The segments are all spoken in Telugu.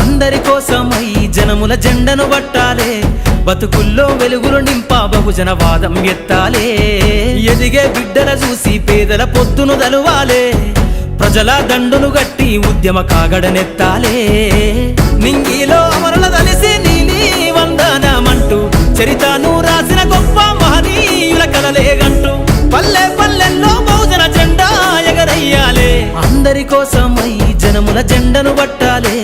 అందరి కోసమై జనముల జెండను పట్టాలే బతుకుల్లో వెలుగులు నింపా బహుజన వాదం ఎత్తాలే. ఎదిగే బిడ్డల చూసి పేదల పొద్దును దలువాలే. ప్రజల దండును గట్టి ఉద్యమ కాగడనెత్తాలే. నింగిలో అమరుల తలిసి నీని వందనమంటూ చరితను రాసిన గొప్ప మహనీయుల కలలేగంటూ పల్లె పల్లెల్లో బహుజన జెండా ఎగరయ్యాలే. అందరి కోసమై జనముల జెండను పట్టాలే.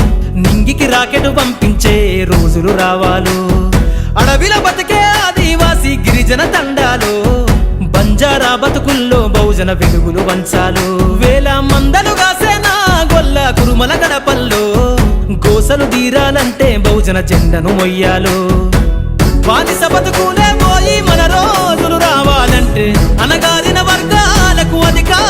రాకెట్ పంపించే రోజులు రావాలు. అడవిల బతికే ఆదివాసి గిరిజన తండాలు బంజారా బతుకుల్లో బహుజన వెలుగులు వంచాలు. వేల మందలు కాసేనా గొల్ల కురుమల గడపల్లో గోసలు తీరాలంటే బహుజన చెండను మొయ్యాలు. బానిస బతుకులే పోయి మన రోజులు రావాలంటే అనగాదిన వర్గాలకు అధికారం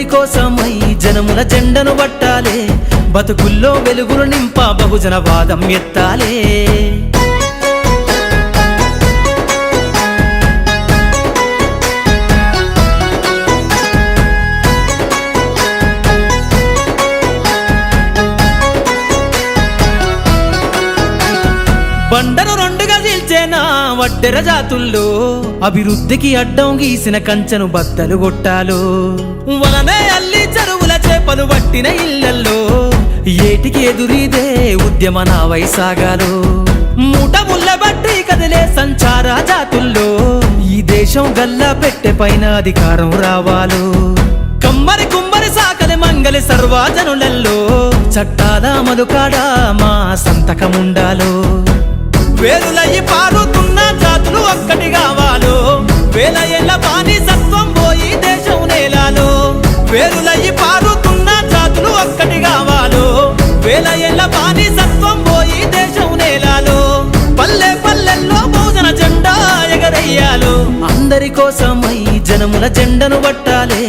అందరి కోసమై జనముల జెండను పట్టాలే. బతుకుల్లో వెలుగులు నింపా బహుజన వాదం ఎత్తాలే. బండను రెండుగా నిల్చేనా వడ్డెర జాతుల్లో అభివృద్ధికి అడ్డం గీసిన కంచెను బద్దలు కొట్టాలో వలనే అల్లి పట్టిన ఇళ్ళల్లో ఏటికి ఎదురీదే ఉద్యమ నా వైసాగాలు. మూట ముళ్ళ బట్టి కదిలే సంచార జాతుల్లో ఈ దేశం గల్లా పెట్టె పైన అధికారం రావాలు. కమ్మరి కుమ్మరి సాకలి మంగలి సర్వాజనులల్లో చట్టాల మధుకాడ మా సంతకముండాలో. వేలులయ్యి పారుతున్న జాతులు ఒక్కటి కావాలో. వేల ఏళ్ళ బానిసత్వం పోయి దేశం నేలాలో. వేలులయ్యి పారు వేల ఏళ్ళ బానిసత్వం పోయి దేశం నేలాలో. పల్లె పల్లెల్లో బహుజన జెండా ఎగరయ్యాలు అందరి కోసమై జనముల జెండను పట్టాలే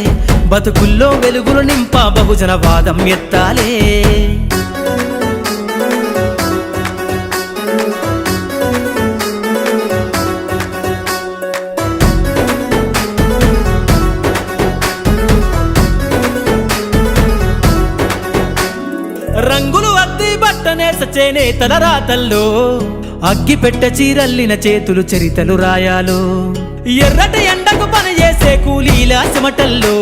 బతుకుల్లో వెలుగులు నింపా బహుజన వాదం ఎత్తాలే. బట్టనే తల రాతల్లో. అగ్గి పెట్ట చీరల్లిన చేతులు చరితలు రాయాలు. ఎర్రటి ఎండకు పని చేసే కూలీల చెమటల్లో.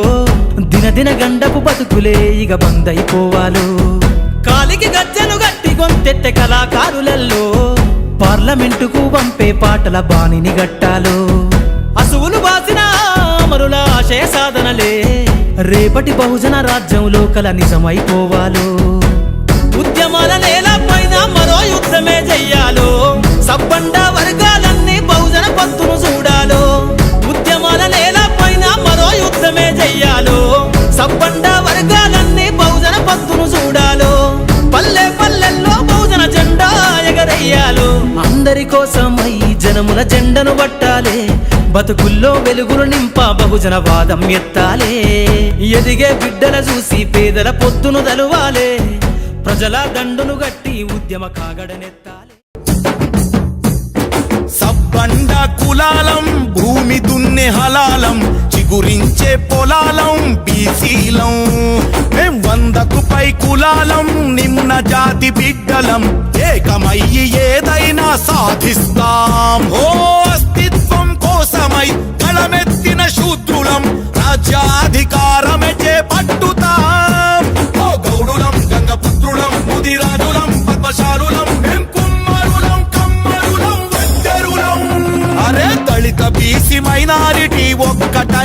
దినదిన గండపు బతుకులే ఇక బందైపోవాలు కాలికి గజ్జను గట్టి గొంతెత్తె కళాకారులల్లో. పార్లమెంటుకు పంపే పాటల బాణిని గట్టాలు. అసువులు బాసిన అమరుల ఆశయ సాధనలే. రేపటి బహుజన రాజ్యంలో కల నిజమైపోవాలు. ఉద్యమాల నేలపై యుద్ధమే చెయ్యాలో సబ్బండ వర్గాలన్నీ బహుజన పత్తును చూడాలో. ఉద్యమాల నేల పైన మరో యుద్ధమే చెయ్యాలో సబ్బండ వర్గాలన్నీ బహుజన పత్తును చూడాలో. పల్లె పల్లెల్లో బహుజన జెండా ఎగరయ్యాలో అందరి కోసమై జనముల జెండను పట్టాలే. బతుకుల్లో వెలుగులు నింపా బహుజన వాదం ఎత్తాలే. ఎదిగే బిడ్డల చూసి పేదల పొత్తును తలువాలే. ప్రజల దండును గట్టి ఉద్యమ కాగడనెత్తాలి సబ్బండ కులాలం భూమి దున్నే హలాలం చిగురించే పొలాలం బీసీలం. మేం వందకు పై కులాలం నిమ్న జాతి బిడ్డలం. ఏకమయ్యి ఏదైనా సాధిస్తాం. ఓ అస్తిత్వం కోసమై కళమెత్తిన శూద్రులం రాజ్యాధికారమే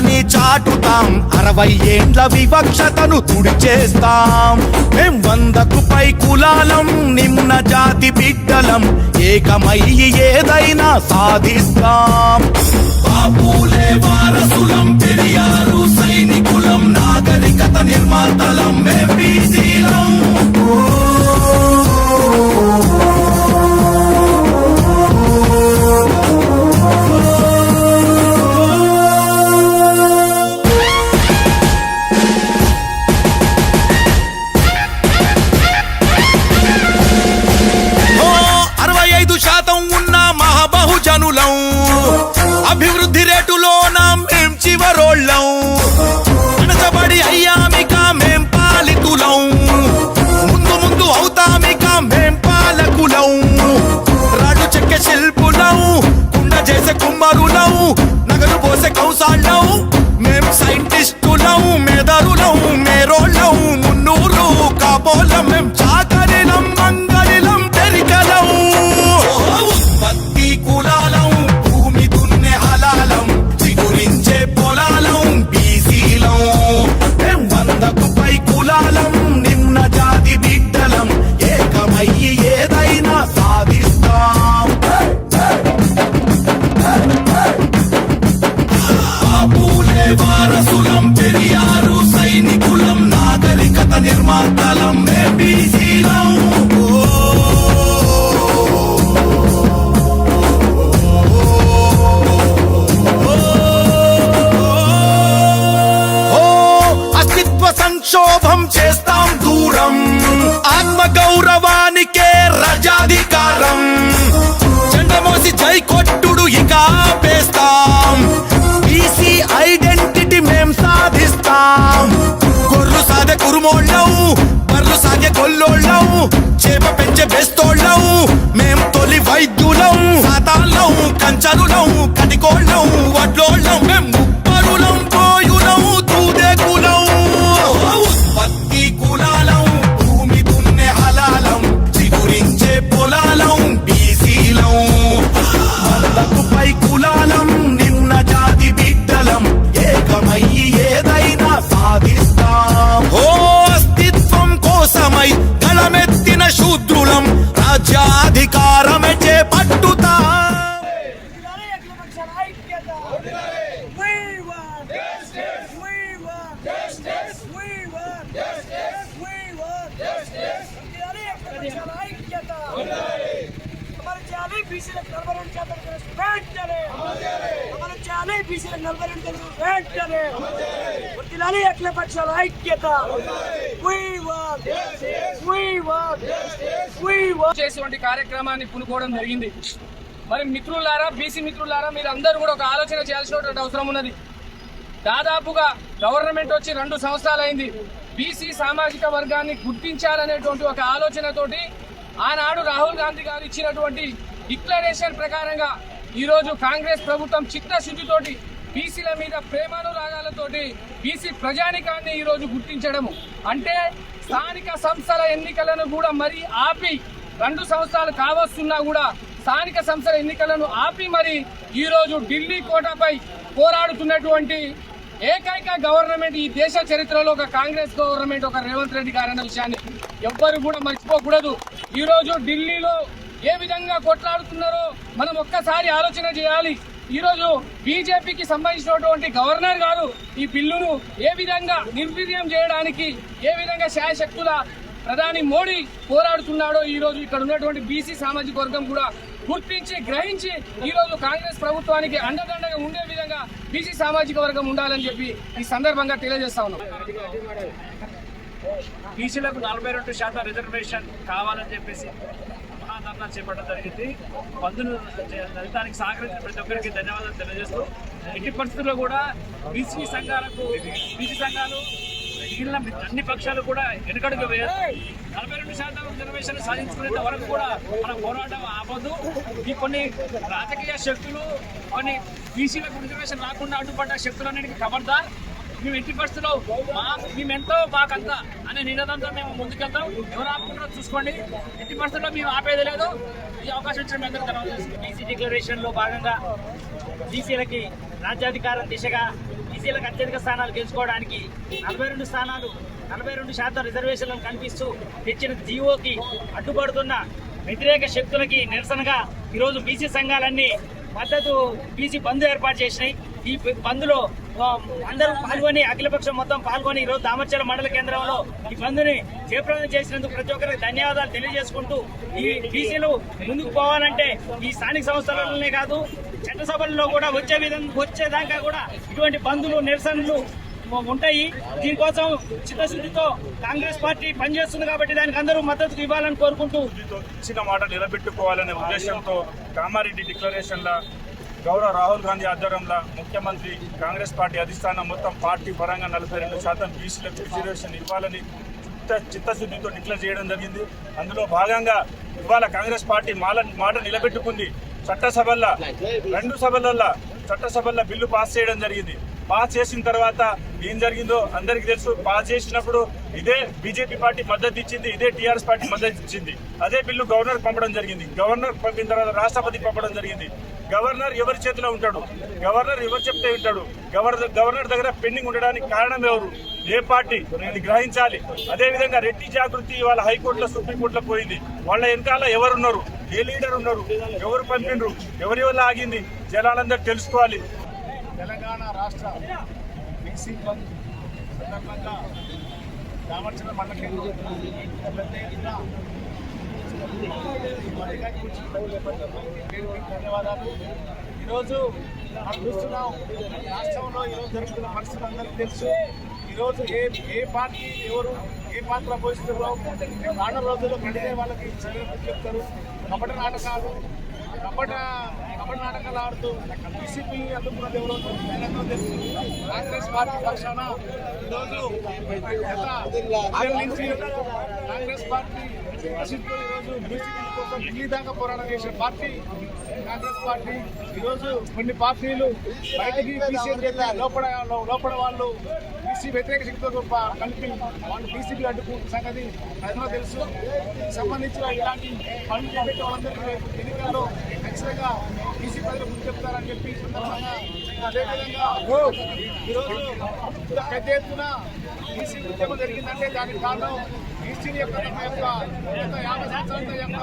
చాటుతాం. అరవై ఏండ్ల వివక్షతను తుడిచేస్తాం. మేం వందకు పై కులాలం నిమ్న జాతి బిడ్డలం. ఏకమయ్యి ఏదైనా సాధిస్తాం. బాబులే వారసులం పెరియారు సైనికులం నాగరికత నిర్మాతలం మేం బీసీలం. సంక్షోభం చేస్తాం దూరం. ఆత్మ గౌరవానికే రజాధికారం. జెండమోసి జై కొట్టుడు ఇక ఆపేస్తాం. బీసీ ఐడెంటిటీ మేం సాధిస్తాం. గొర్రు సాధె కురుమోళ్ళం బర్రు సాగే కొల్లోళ్ళం చేప పెంచే బెస్తోళ్ళం మేం తొలి వైద్యులం సాతాళ్ళం కంచరులం కటికోళ్ళం వడ్లోళ్ళం. చేసేటువంటి కార్యక్రమాన్ని పునుకోవడం జరిగింది. మరి మిత్రులారా బీసీ మిత్రులారా మీరు అందరూ కూడా ఒక ఆలోచన చేయాల్సినటువంటి అవసరం ఉన్నది. దాదాపుగా గవర్నమెంట్ వచ్చి రెండు సంవత్సరాలు అయింది బీసీ సామాజిక వర్గాన్ని గుర్తించాలనేటువంటి ఒక ఆలోచనతోటి ఆనాడు రాహుల్ గాంధీ గారు ఇచ్చినటువంటి డిక్లరేషన్ ప్రకారంగా ఈరోజు కాంగ్రెస్ ప్రభుత్వం చిత్తశుద్ధితోటి బీసీల మీద ప్రేమానురాగాలతోటి బీసీ ప్రజానికాన్ని ఈరోజు గుర్తించడము. అంటే స్థానిక సంస్థల ఎన్నికలను కూడా మరీ ఆపి రెండు సంవత్సరాలు కావస్తున్నా కూడా స్థానిక సంస్థల ఎన్నికలను ఆపి మరి ఈరోజు ఢిల్లీ కోటపై పోరాడుతున్నటువంటి ఏకైక గవర్నమెంట్ ఈ దేశ చరిత్రలో ఒక కాంగ్రెస్ గవర్నమెంట్ ఒక రేవంత్ రెడ్డి గారు అన్న విషయాన్ని ఎవ్వరు కూడా మర్చిపోకూడదు. ఈరోజు ఢిల్లీలో ఏ విధంగా కొట్లాడుతున్నారో మనం ఒక్కసారి ఆలోచన చేయాలి. ఈరోజు బీజేపీకి సంబంధించినటువంటి గవర్నర్ గారు ఈ బిల్లును ఏ విధంగా నిర్వీర్యం చేయడానికి ఏ విధంగా శాయశక్తుల ప్రధాని మోడీ పోరాడుతున్నాడో ఈరోజు ఇక్కడ ఉన్నటువంటి బీసీ సామాజిక వర్గం కూడా గుర్తించి గ్రహించి ఈరోజు కాంగ్రెస్ ప్రభుత్వానికి అండదండగా ఉండే విధంగా బీసీ సామాజిక వర్గం ఉండాలని చెప్పి ఈ సందర్భంగా తెలియజేస్తా ఉన్నాం. బీసీలకు నలభై రెండు శాతం రిజర్వేషన్ కావాలని చెప్పేసి మహాధర్నా చేపట్టడం జరిగింది. పందులు దళితానికి సహకరించిన ప్రతి ఒక్కరికి ధన్యవాదాలు తెలియజేస్తూ ఎట్టి పరిస్థితుల్లో కూడా బీసీ సంఘాలకు బీసీ సంఘాలు మిగిలిన అన్ని పక్షాలు కూడా వెనుకడుగు నలభై రెండు శాతం రిజర్వేషన్ సాధించుకునేంత వరకు కూడా మన పోరాటం ఆపదు ఈ కొన్ని రాజకీయ శక్తులు కొన్ని బీసీలకు రిజర్వేషన్ రాకుండా అడ్డుపడ్డ శక్తులన్నిటికీ ఖబర్దార్ మేము ఎట్టి పరిస్థితుల్లో మా మేమెంతో మాకంతా అనే నినాదంతో మేము ముందుకెళ్తాం. ఎవరు ఆపుకుంటారో చూసుకోండి. ఎట్టి పరిస్థితుల్లో మేము ఆపేది లేదు. ఈ అవకాశం ఇచ్చిన మీ అందరికీ ధన్యవాదాలు బీసీ డిక్లరేషన్లో భాగంగా బీసీలకి రాజ్యాధికారం దిశగా బీసీలకు అత్యధిక స్థానాలు గెలుచుకోవడానికి నలభై రెండు స్థానాలు నలభై రెండు శాతం రిజర్వేషన్లను కల్పిస్తూ తెచ్చిన జీవోకి అడ్డుపడుతున్న వ్యతిరేక శక్తులకి నిరసనగా ఈరోజు బీసీ సంఘాలన్నీ మద్దతు బీసీ బంద్ ఏర్పాటు చేసినాయి. ఈ బంద్లో అందరూ పాల్గొని అఖిలపక్షం మొత్తం పాల్గొని ఈరోజు దామర్చల మండల కేంద్రంలో ఈ బంద్ని జయప్రదం చేసినందుకు ప్రతి ఒక్కరికి ధన్యవాదాలు తెలియజేసుకుంటూ ఈ బీసీలు ముందుకు పోవాలంటే ఈ స్థానిక సంస్థలనే కాదు చట్టసభల్లో కూడా వచ్చే విధంగా వచ్చేదాకా కూడా ఇటువంటి బంధులు నిరసనలు ఉంటాయి. దీనికోసం చిత్తశుద్ధితో కాంగ్రెస్ పార్టీ పనిచేస్తుంది కాబట్టి దానికి అందరూ మద్దతు ఇవ్వాలని కోరుకుంటూ ఇచ్చిన మాట నిలబెట్టుకోవాలనే ఉద్దేశంతో కామారెడ్డి డిక్లరేషన్ల గౌరవ రాహుల్ గాంధీ ఆధ్వర్యంలో ముఖ్యమంత్రి కాంగ్రెస్ పార్టీ అధిష్టానం మొత్తం పార్టీ పరంగా నలభై రెండు శాతం బీసీలకు రిజర్వేషన్ ఇవ్వాలని చిత్త చిత్తశుద్ధితో డిక్లేర్ చేయడం జరిగింది. అందులో భాగంగా ఇవాళ కాంగ్రెస్ పార్టీ మాల మాట నిలబెట్టుకుంది. చట్టసభల్లో రెండు సభలలో చట్టసభల్లో బిల్లు పాస్ చేయడం జరిగింది. పాస్ చేసిన తర్వాత ఏం జరిగిందో అందరికీ తెలుసు. పాస్ చేసినప్పుడు ఇదే బీజేపీ పార్టీ మద్దతు ఇచ్చింది ఇదే టీఆర్ఎస్ పార్టీ మద్దతు ఇచ్చింది. అదే బిల్లు గవర్నర్ పంపడం జరిగింది. గవర్నర్ పంపిన తర్వాత రాష్ట్రపతికి పంపడం జరిగింది. గవర్నర్ ఎవరి చేతిలో ఉంటాడు? గవర్నర్ ఎవరు చెప్తే ఉంటాడు గవర్నర్ గవర్నర్ దగ్గర పెండింగ్ ఉండడానికి కారణం ఎవరు? ఏ పార్టీ? నేను గ్రహించాలి. అదేవిధంగా రెడ్డి జాగృతి వాళ్ళ హైకోర్టులో సుప్రీంకోర్టులో పోయింది. వాళ్ళ వెనకాల ఎవరున్నారు? ఏ లీడర్ ఉన్నారు ఎవరు పంపిండ్రు? ఎవరి వల్ల ఆగింది? జనాలందరూ తెలుసుకోవాలి. తెలంగాణ రాష్ట్ర బీసీ బంద్ సందర్భంగా దామర్చల మండల పెద్ద ఎత్తున ధన్యవాదాలు. ఈరోజు మనం చూస్తున్నాం రాష్ట్రంలో ఈరోజు జరుగుతున్న పరిస్థితి అందరికీ తెలుసు. ఈరోజు ఏ ఏ పార్టీ ఎవరు ఏ పాత్ర పోషిస్తారో రాను రోజుల్లో గడిగే వాళ్ళకి చర్యలు చెప్తారు. కపట నాటకాలు కపట కపట నాటకాలు ఆడుతూ బీసీపీ అందుకున్నది ఎవరో తెలుసు. కాంగ్రెస్ పార్టీ పక్షాన ఈరోజు కాంగ్రెస్ పార్టీ ప్రసిద్ధులు ఈరోజు బీసీ కోసం ఢిల్లీ దాకా పోరాటం చేసిన పార్టీ కాంగ్రెస్ పార్టీ. ఈరోజు కొన్ని పార్టీలు బయటికి బీసీ లోపల లోపల వాళ్ళు బీసీ వ్యతిరేక శక్తితో ప- కలిపి వాళ్ళు బీసీపీ అడ్డుకుంటున్న సంగతి ప్రజలకు తెలుసు. సంబంధించిన ఇలాంటి పనులు చేపట్టే వాళ్ళందరికీ రేపు ఎన్నికల్లో ఖచ్చితంగా బీసీ ప్రజలు గుర్తు చెప్తారని చెప్పి సందర్భంగా అదేవిధంగా ఈరోజు పెద్ద ఎత్తున బీసీ ఉద్యమం జరిగిందంటే దానికి కారణం బీసీల యొక్క తమ యొక్క గత యాభై సంవత్సరాల యొక్క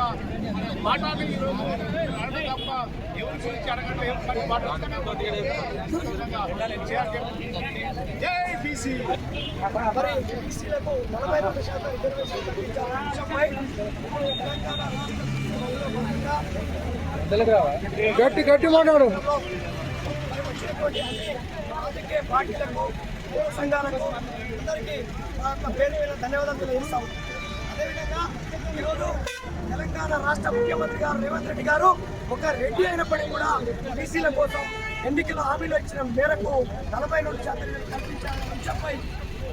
మాటలు ఈరోజు అడగ తప్ప ఎవరి గురించి అడగండి ఎవరి మాట్లాడుతున్నా జై బీసీ. మరి బీసీలకు నలభై రెండు శాతం రిజర్వేషన్ కల్పించాలనే అంశంపై తెలంగాణ గట్టి గట్టి మాట్లాడు. రాజకీయ పార్టీలకు పౌర సంఘాలకు అందరికీ పేరు మీద ధన్యవాదాలు తెలియజేస్తాం అదేవిధంగా ఈరోజు తెలంగాణ రాష్ట్ర ముఖ్యమంత్రి గారు రేవంత్ రెడ్డి గారు ఒక రెడ్డి అయినప్పటికీ కూడా బీసీల కోసం ఎన్నికల హామీలు ఇచ్చిన మేరకు నలభై రెండు శాతం కల్పించాలని అంశంపై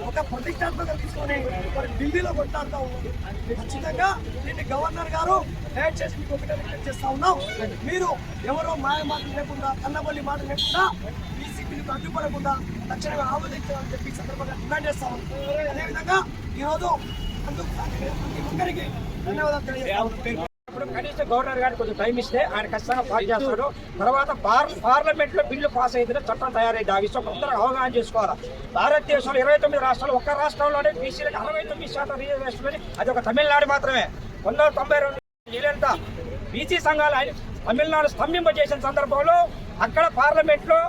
ఒక ప్రతిష్టాత్మక తీసుకొని మరి ఢిల్లీలో కొట్లాడుతూ ఉన్నారు ఖచ్చితంగా దీన్ని గవర్నర్ గారు దయచేసి మీకు ఒకటే రిక్వెస్ట్ చేస్తా ఉన్నాం. మీరు ఎవరో మాయ మాట లేకుండా కన్నబల్లి మాట లేకుండా బీసీపీలకు అడ్డుపడకుండా తక్షణమే ఆమోదించాలని చెప్పి సందర్భంగా డిమాండ్ చేస్తా ఉన్నాం. అదేవిధంగా ఈరోజు అందుకు ప్రతి ఒక్కరికి ధన్యవాదాలు తెలియజేస్తాం. ఇప్పుడు కనీసం గవర్నర్ గారికి కొంచెం టైం ఇస్తే ఆయన ఖచ్చితంగా పాస్ చేస్తాడు. తర్వాత పార్లమెంట్లో బిల్లు పాస్ అయితే చట్టం తయారైంది ఆ విషయం అందరూ అవగాహన చేసుకోవాలి? భారతదేశంలో ఇరవై తొమ్మిది రాష్ట్రాలు ఒక్క రాష్ట్రంలోనే బీసీలకు అరవై తొమ్మిది శాతం రిజర్వేషన్ అది ఒక తమిళనాడు మాత్రమే. వంద తొంభై రెండు జయలలిత బీసీ సంఘాలు ఆయన తమిళనాడు స్తంభింపజేసిన సందర్భంలో అక్కడ పార్లమెంట్లో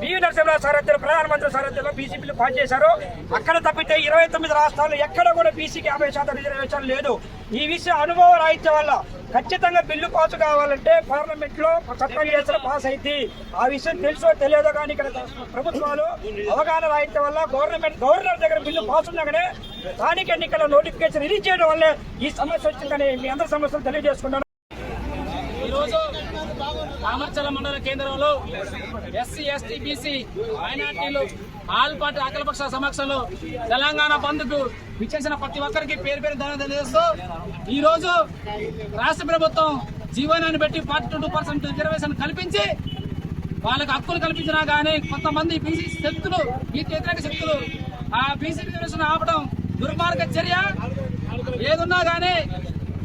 బివి నరసింహరావు సారథ్యంలో ప్రధానమంత్రి సారథ్యంలో బీసీపీలు పాస్ చేశారు అక్కడ తప్పితే ఇరవై తొమ్మిది రాష్ట్రాల్లో ఎక్కడ కూడా బీసీకి యాభై శాతం రిజర్వేషన్ లేదు. ఈ విషయం అనుభవ రాహిత్యం వల్ల ఖచ్చితంగా బిల్లు పాస్ కావాలంటే పార్లమెంట్లో చట్టం చేసిన పాస్ అయింది. ఆ విషయం తెలుసో తెలియదో కానీ ఇక్కడ ప్రభుత్వాలు అవగాహన రాయించడం వల్ల గవర్నమెంట్ గవర్నర్ దగ్గర బిల్లు పాస్ ఉండగానే స్థానిక ఎన్నికల నోటిఫికేషన్ రిలీజ్ చేయడం వల్లే ఈ సమస్య వచ్చిందని మీ అందరి సమస్యలు తెలియజేసుకున్నాను కామర్చల మండల కేంద్రంలో ఎస్సీ ఎస్టీ బీసీ మైనార్టీలు ఆల్ పార్టీ అఖిలపక్ష సమక్షంలో తెలంగాణ బంద్కు విచ్చేసిన ప్రతి ఒక్కరికి పేరు పేరు ధన్యవాదాలు తెలియజేస్తూ ఈరోజు రాష్ట్ర ప్రభుత్వం జీవనాన్ని బట్టి ఫార్టీ టూ పర్సెంట్ రిజర్వేషన్ కల్పించి వాళ్ళకి హక్కులు కల్పించినా కానీ కొంతమంది బీసీ శక్తులు బీసీ వ్యతిరేక శక్తులు ఆ బీసీ రిజర్వేషన్ ఆపడం దుర్మార్గ చర్య. ఏదున్నా కానీ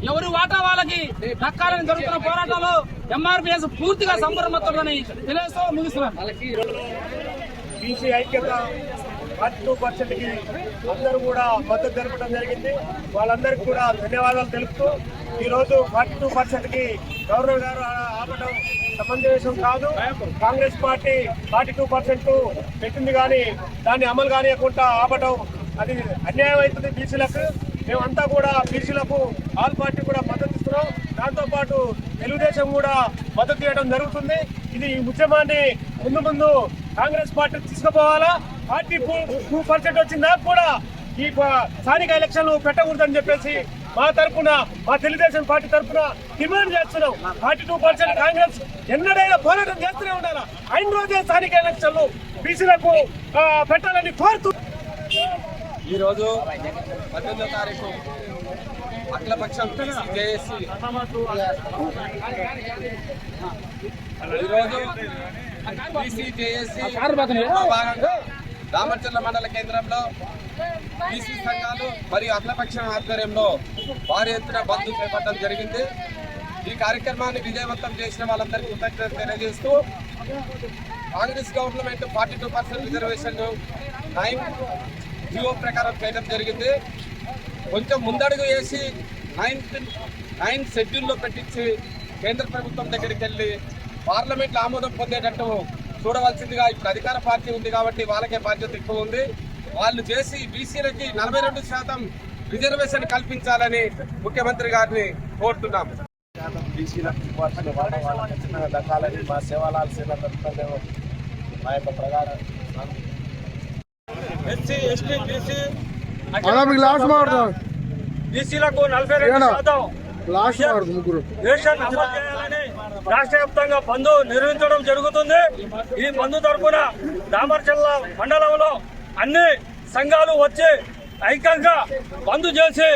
ఎవరు వాటా వాళ్ళకి దక్కాలని జరుగుతున్న పోరాటంలో ఎంఆర్పిఎస్ పూర్తిగా సంబరమవుతుందని తెలియజేస్తూ ముగిస్తున్నాను. బీసీ ఐక్యత ఫార్టీ టూ పర్సెంట్కి అందరూ కూడా మద్దతు తెలపడం జరిగింది. వాళ్ళందరికీ కూడా ధన్యవాదాలు తెలుపుతూ ఈరోజు ఫార్టీ టూ పర్సెంట్కి గవర్నర్ గారు ఆపడం సమంజసం కాదు. Congress party forty two percent పెట్టింది కానీ దాన్ని అమలు కానియకుండా ఆపడం అది అన్యాయం అవుతుంది బీసీలకు. మేమంతా కూడా బీసీలకు ఆల్ పార్టీ కూడా మద్దతు ఇస్తున్నాం. దాంతోపాటు తెలుగుదేశం కూడా మద్దతు చేయడం జరుగుతుంది. ఇది ఈ ఉద్యమాన్ని ముందు ముందు కాంగ్రెస్ పార్టీ తీసుకుపోవాలా? పార్టీ టూ పర్సెంట్ వచ్చిందా కూడా ఈ స్థానిక ఎలక్షన్ పెట్టకూడదని చెప్పేసి మా తరపున మా తెలుగుదేశం పార్టీ తరపున డిమాండ్ చేస్తున్నాం. ఫార్టీ టూ పర్సెంట్ కాంగ్రెస్ ఎన్నడైనా పోరాటం చేస్తూనే ఉండాలా? ఐదు రోజే స్థానిక ఎలక్షన్లు బీసీలకు పెట్టాలని కోరుతూ ఈరోజు పద్దెనిమిదో తారీఖు అఖిలపక్షం జేఏసీ. ఈరోజు బీసీ జేఏసీ భాగంగా దామర్చర్ల మండల కేంద్రంలో బీసీ సంఘాలు మరియు అఖిలపక్షం ఆధ్వర్యంలో భారీ ఎత్తున బంద్ చేపట్టడం జరిగింది. ఈ కార్యక్రమాన్ని విజయవంతం చేసిన వాళ్ళందరికీ కృతజ్ఞత తెలియజేస్తూ Congress government forty two percent reservation nine GO ప్రకారం చేయడం జరిగింది. కొంచెం ముందడుగు వేసి నైన్త్ నైన్ షెడ్యూల్లో పెట్టించి కేంద్ర ప్రభుత్వం దగ్గరికి వెళ్ళి పార్లమెంట్లో ఆమోదం పొందేటట్టు చూడవలసిందిగా ఇప్పుడు అధికార పార్టీ ఉంది కాబట్టి వాళ్ళకే బాధ్యత ఎక్కువ ఉంది. వాళ్ళు చేసి బీసీలకి నలభై రెండు శాతం రిజర్వేషన్ కల్పించాలని ముఖ్యమంత్రి గారిని కోరుతున్నాం బీసీలకు మా సేవలాల సేవ మా యొక్క ఎస్సీ ఎస్టీ బీసీ. లాస్ట్ మాట్లాడదాం బీసీలకు నలభై రెండు? శాతం. రేషన్ అమలు చేయాలని రాష్ట్ర వ్యాప్తంగా బంద్ నిర్వహించడం జరుగుతుంది. ఈ బంద్ తరఫున దామర్చల్ల మండలంలో అన్ని సంఘాలు వచ్చి ఐక్యంగా బంద్ చేసి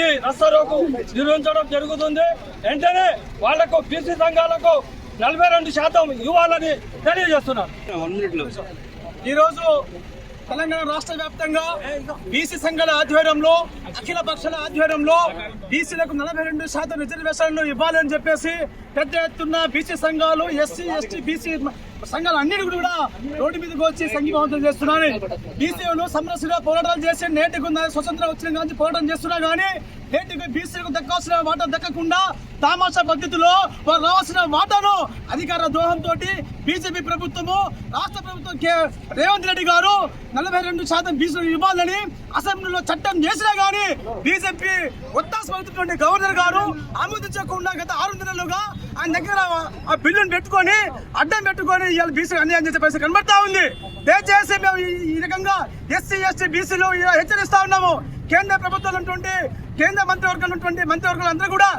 ఈ రస్తారోకు నిర్వహించడం జరుగుతుంది. వెంటనే వాళ్ళకు బీసీ సంఘాలకు నలభై రెండు శాతం ఇవ్వాలని తెలియజేస్తున్నారు ఈరోజు తెలంగాణ రాష్ట్ర వ్యాప్తంగా బీసీ సంఘాల ఆధ్వర్యంలో అఖిల పక్షాల ఆధ్వర్యంలో బీసీలకు నలభై రెండు శాతం రిజర్వేషన్లు ఇవ్వాలని చెప్పేసి పెద్ద ఎత్తున బీసీ సంఘాలు ఎస్సీ ఎస్టీ బీసీ సంఘాలు అన్నిటి కూడా రోడ్డు మీదకి వచ్చి సంఘీభావంతం చేస్తున్నారని బీసీలు సమరస్యంగా పోరాటాలు చేసి నేటికి ఉన్న స్వతంత్రం వచ్చిన కానీ పోరాటం చేస్తున్నా కానీ నేటికి బీసీలకు దక్కాల్సిన వాటా దక్కకుండా తామాషా పద్ధతిలో వారు రావాల్సిన వాటాను అధికార ద్రోహంతో బీజేపీ ప్రభుత్వము రాష్ట్ర ప్రభుత్వం కే- రేవంత్ రెడ్డి గారు నలభై రెండు శాతం బీసీలు ఇవ్వాలని అసెంబ్లీలో చట్టం చేసినా గానీ బీజేపీ ఒత్తాస గవర్నర్ గారు ఆమోదించకుండా గత ఆరు నెలలుగా ఆయన దగ్గర ఆ బిల్లును పెట్టుకొని అడ్డం పెట్టుకొని ఇవాళ బీసీ అన్యాయం చేసే పరిస్థితి కనబడతా ఉంది. దయచేసి మేము ఈ- రకంగా ఎస్సీ ఎస్టీ బీసీలు హెచ్చరిస్తా ఉన్నాము. కేంద్ర ప్రభుత్వం ఉన్నటువంటి కేంద్ర మంత్రివర్గం ఉన్నటువంటి మంత్రివర్గాలు అందరూ కూడా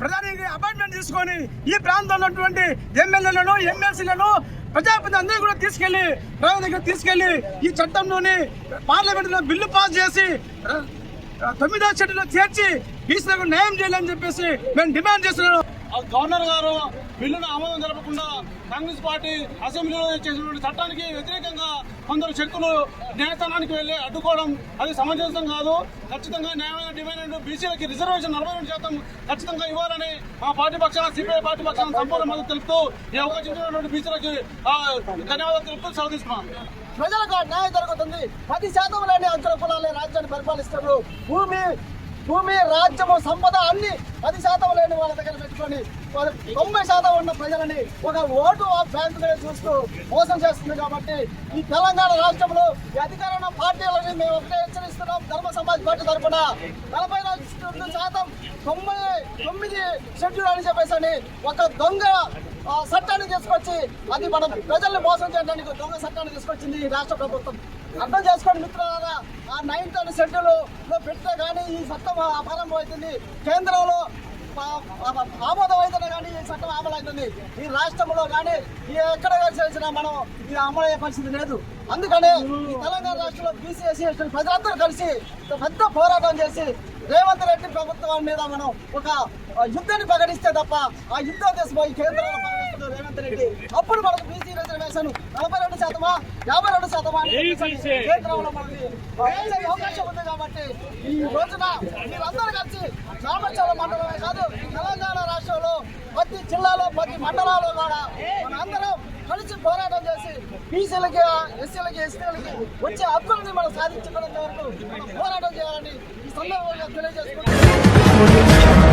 ప్రధానికి అపాయింట్మెంట్ తీసుకొని ఈ ప్రాంతంలో ఉన్నటువంటి ఎమ్మెల్యేలను ఎమ్మెల్సీలను ప్రజాప్రతి అందరూ కూడా తీసుకెళ్ళి ప్రజల దగ్గర తీసుకెళ్ళి ఈ చట్టంలోని పార్లమెంట్లో బిల్లు పాస్ చేసి తొమ్మిదో చెట్టులో చేర్చి బీసీలకు న్యాయం చేయాలని చెప్పేసి మేము డిమాండ్ చేస్తున్నాం గవర్నర్ గారు బిల్లును ఆమోదం జరపకుండా కాంగ్రెస్ పార్టీ అసెంబ్లీలో చేసినటువంటి చట్టానికి వ్యతిరేకంగా కొందరు శక్తులు న్యాయస్థానానికి వెళ్ళి అడ్డుకోవడం అది సమంజసం కాదు. ఖచ్చితంగా న్యాయమైన డిమాండ్ బీసీలకి రిజర్వేషన్ నలభై రెండు శాతం ఖచ్చితంగా ఇవ్వాలని మా పార్టీ పక్షాన సిపిఐ పార్టీ పక్షాన సంపూర్ణ మద్దతు తెలుపుతూ ఈ అవకాశం ఇచ్చినటువంటి బీసీలకి ధన్యవాదాలు తెలుపుతూ సెలవు ప్రజలకు న్యాయం జరుగుతుంది. పది శాతం లేని అంచుల కులాలే రాజ్యాన్ని పరిపాలిస్తున్నారు. భూమి భూమి రాజ్యము సంపద అన్ని పది శాతం లేని వాళ్ళ దగ్గర పెట్టుకొని తొంభై శాతం ఉన్న ప్రజలని ఒక ఓటు బ్యాంకుగా చూస్తూ మోసం చేస్తుంది కాబట్టి ఈ తెలంగాణ రాష్ట్రంలో ఈ పార్టీలని మేము ఒకటే హెచ్చరిస్తున్నాం. ధర్మ సమాజ్ పార్టీ తరఫున నలభై నాలుగు శాతం తొంభై తొమ్మిది షెడ్యూల్ అని చెప్పేసి అని ఒక దొంగ చట్టాన్ని తీసుకొచ్చి అది మనం ప్రజల్ని మోసం చేయడానికి దొంగ చట్టాన్ని తీసుకొచ్చింది ఈ రాష్ట్ర ప్రభుత్వం. అర్థం చేసుకోండి మిత్రులారా ఆ నైన్త్ అండ్ షెడ్యూల్లో పెడితే కానీ ఈ చట్టం ప్రారంభం అవుతుంది. కేంద్రంలో ఆమోదం అయితేనే కానీ ఈ చట్టం అమలు అవుతుంది. ఈ రాష్ట్రంలో కానీ ఎక్కడ చేసినా మనం ఇది అమలు అయ్యే పరిస్థితి లేదు. అందుకనే ఈ తెలంగాణ రాష్ట్రంలో బీసీ ఎస్సీ ఎస్టీ ప్రజలందరూ కలిసి పెద్ద పోరాటం చేసి రేవంత్ రెడ్డి ప్రభుత్వం మీద మనం ఒక యుద్ధాన్ని ప్రకటిస్తే తప్ప ఆ యుద్ధం తీసిపోయి కేంద్రంలో ప్రకటిస్తున్నారు రేవంత్ రెడ్డి. అప్పుడు మనకు బీసీ రిజర్వేషన్ నలభై రెండు శాతమా? యాభై రెండు శాతమా కేంద్రంలో మనకి అవకాశం ఉంది కాబట్టి ఈ రోజున మీరందరూ కలిసి రామచంద్ర మండలమే కాదు తెలంగాణ రాష్ట్రంలో ప్రతి జిల్లాలో ప్రతి మండలాల్లో కూడా మన అందరం కలిసి పోరాటం చేసి బీసీలకి ఎస్సీలకి ఎస్టీలకి వచ్చే హక్కులని మనం సాధించుకునేంత వరకు పోరాటం చేయాలని ఈ సందర్భంగా తెలియజేసుకుంటున్నాం.